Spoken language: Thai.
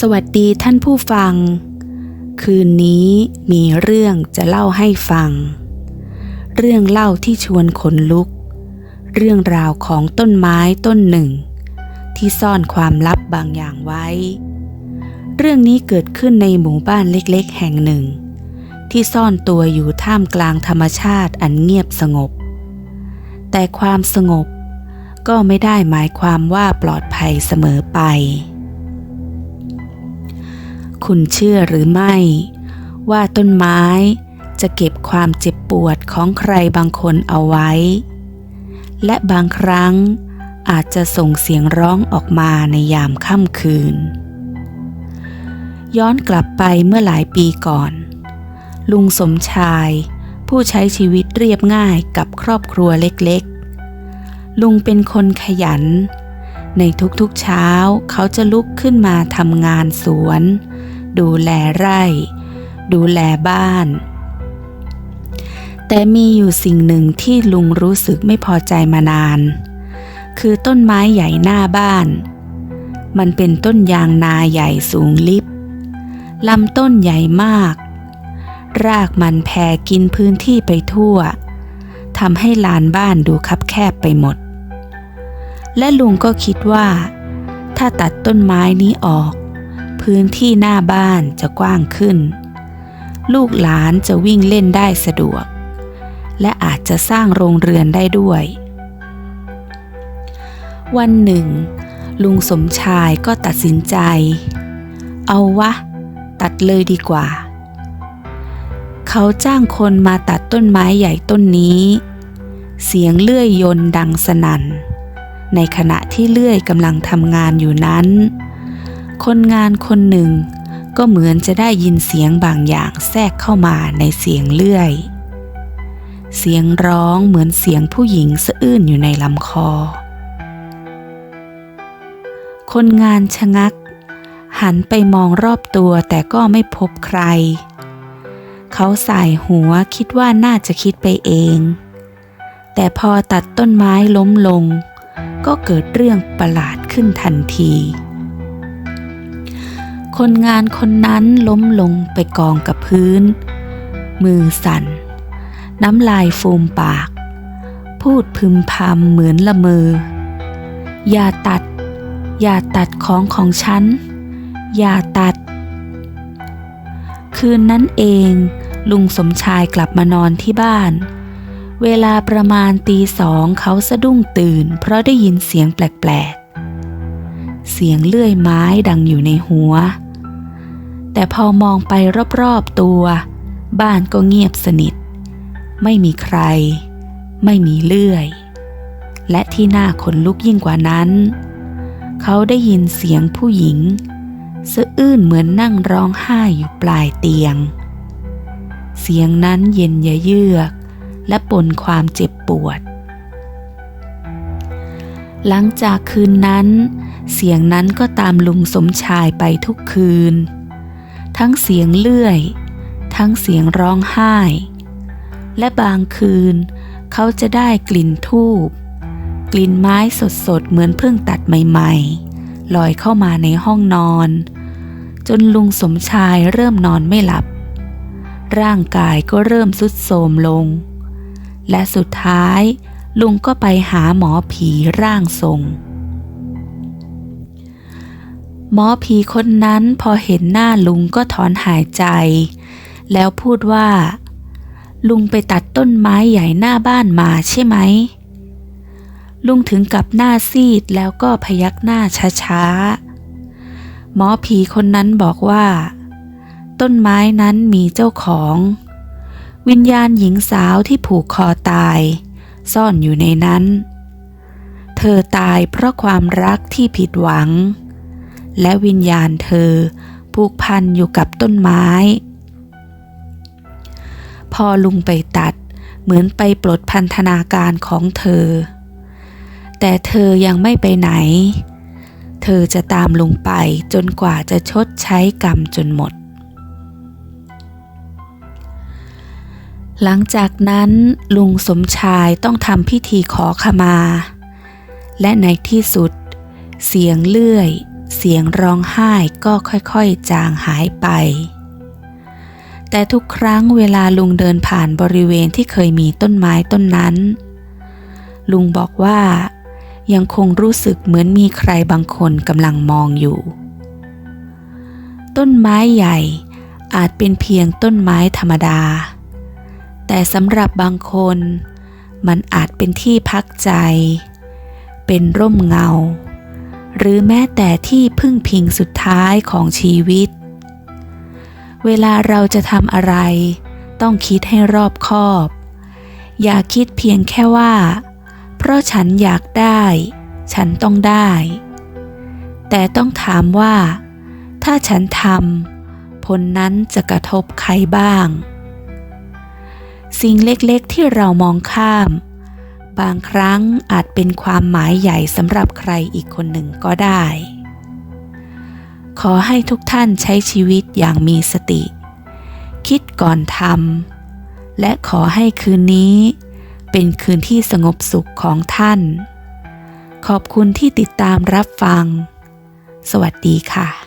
สวัสดีท่านผู้ฟัง คืนนี้มีเรื่องจะเล่าให้ฟัง เรื่องเล่าที่ชวนขนลุก เรื่องราวของต้นไม้ต้นหนึ่ง ที่ซ่อนความลับบางอย่างไว้ เรื่องนี้เกิดขึ้นในหมู่บ้านเล็กๆ แห่งหนึ่ง ที่ซ่อนตัวอยู่ท่ามกลางธรรมชาติอันเงียบสงบ แต่ความสงบก็ไม่ได้หมายความว่าปลอดภัยเสมอไป คุณเชื่อหรือไม่ ว่าต้นไม้จะเก็บความเจ็บปวดของใครบางคนเอาไว้ และบางครั้งอาจจะส่งเสียงร้องออกมาในยามค่ำคืน ย้อนกลับไปเมื่อหลายปีก่อน ลุงสมชาย ผู้ใช้ชีวิตเรียบง่ายกับครอบครัวเล็กๆ ลุงเป็นคนขยัน ในทุกๆเช้าเขาจะลุกขึ้นมาทำงานสวน ดูแลไร่ ดูแลบ้าน แต่มีอยู่สิ่งหนึ่งที่ลุงรู้สึกไม่พอใจมานาน คือต้นไม้ใหญ่หน้าบ้าน มันเป็นต้นยางนาใหญ่สูงลิบลำต้นใหญ่มาก รากมันแผ่กินพื้นที่ไปทั่วทำให้ลานบ้านดูคับแคบไปหมด และลุงก็คิดว่า ถ้าตัดต้นไม้นี้ออก พื้นที่หน้าบ้านจะกว้างขึ้น ลูกหลานจะวิ่งเล่นได้สะดวก และอาจจะสร้างโรงเรือนได้ด้วย วันหนึ่ง ลุงสมชายก็ตัดสินใจ เอาวะ ตัดเลยดีกว่า เขาจ้างคนมาตัดต้นไม้ใหญ่ต้นนี้ เสียงเลื่อยยนต์ดังสนั่นในขณะที่เลื่อยกำลังทำงานอยู่นั้น คนงานคนหนึ่ง ก็เหมือนจะได้ยินเสียงบางอย่างแทรกเข้ามาในเสียงเลื่อย เสียงร้องเหมือนเสียงผู้หญิงสะอื้นอยู่ในลำคอ คนงานชะงัก หันไปมองรอบตัวแต่ก็ไม่พบใคร เขาสายหัวคิดว่าน่าจะคิดไปเอง แต่พอตัดต้นไม้ล้มลง ก็เกิดเรื่องประหลาดขึ้นทันที คนงานคนนั้นล้มลงไปกองกับพื้น มือสั่น น้ำลายฟูมปาก พูดพึมพำเหมือนละเมอ อย่าตัด อย่าตัดของของฉัน อย่าตัด คืนนั้นเองลุงสมชายกลับมานอนที่บ้าน เวลาประมาณตีสองเขาสะดุ้งตื่น เพราะได้ยินเสียงแปลกๆ เสียงเลื่อยไม้ดังอยู่ในหัว แต่พอมองไปรอบๆตัว บ้านก็เงียบสนิท ไม่มีใคร ไม่มีเลื่อย และที่น่าขนลุกยิ่งกว่านั้น เขาได้ยินเสียงผู้หญิงสะอื้นเหมือนนั่งร้องไห้อยู่ปลายเตียง เสียงนั้นเย็นยะเยือก และปนความเจ็บปวด หลังจากคืนนั้น เสียงนั้นก็ตามลุงสมชายไปทุกคืน ทั้งเสียงเลื่อย ทั้งเสียงร้องไห้ และบางคืนเขาจะได้กลิ่นทูบกลิ่นไม้สดๆ เหมือนเพิ่งตัดใหม่ๆ ลอยเข้ามาในห้องนอน จนลุงสมชายเริ่มนอนไม่หลับ ร่างกายก็เริ่มสุดโทรมลง และสุดท้ายลุงก็ไปหาหมอผีร่างทรง หมอผีคนนั้นพอเห็นหน้าลุงก็ถอนหายใจ แล้วพูดว่า ลุงไปตัดต้นไม้ใหญ่หน้าบ้านมาใช่ไหม ลุงถึงกับหน้าซีดแล้วก็พยักหน้าช้าๆ หมอผีคนนั้นบอกว่า ต้นไม้นั้นมีเจ้าของ วิญญาณหญิงสาวที่ผูกคอตาย ซ่อนอยู่ในนั้น เธอตายเพราะความรักที่ผิดหวัง และวิญญาณเธอ ผูกพันอยู่กับต้นไม้ พอลุงไปตัดเหมือนไปปลดพันธนาการของเธอ แต่เธอยังไม่ไปไหน เธอจะตามลุงไปจนกว่าจะชดใช้กรรมจนหมด หลังจากนั้นลุงสมชายต้องทำพิธีขอขมา และในที่สุด เสียงเลื่อย สียงร้องไห้ก็ค่อยๆจางหายไป แต่ทุกครั้งเวลาลุงเดินผ่านบริเวณที่เคยมีต้นไม้ต้นนั้น ลุงบอกว่า ยังคงรู้สึกเหมือนมีใครบางคนกำลังมองอยู่ ต้นไม้ใหญ่อาจเป็นเพียงต้นไม้ธรรมดา แต่สำหรับบางคน มันอาจเป็นที่พักใจ เป็นร่มเงา หรือแม้แต่ที่พึ่งพิงสุดท้ายของชีวิต เวลาเราจะทำอะไร ต้องคิดให้รอบคอบ อย่าคิดเพียงแค่ว่า เพราะฉันอยากได้ ฉันต้องได้ แต่ต้องถามว่า ถ้าฉันทำผลนั้นจะกระทบใครบ้าง สิ่งเล็กๆที่เรามองข้าม บางครั้งอาจเป็นความหมายใหญ่สำหรับใครอีกคนหนึ่งก็ได้ ขอให้ทุกท่านใช้ชีวิตอย่างมีสติ คิดก่อนทำและขอให้คืนนี้ เป็นคืนที่สงบสุขของท่าน ขอบคุณที่ติดตามรับฟัง สวัสดีค่ะ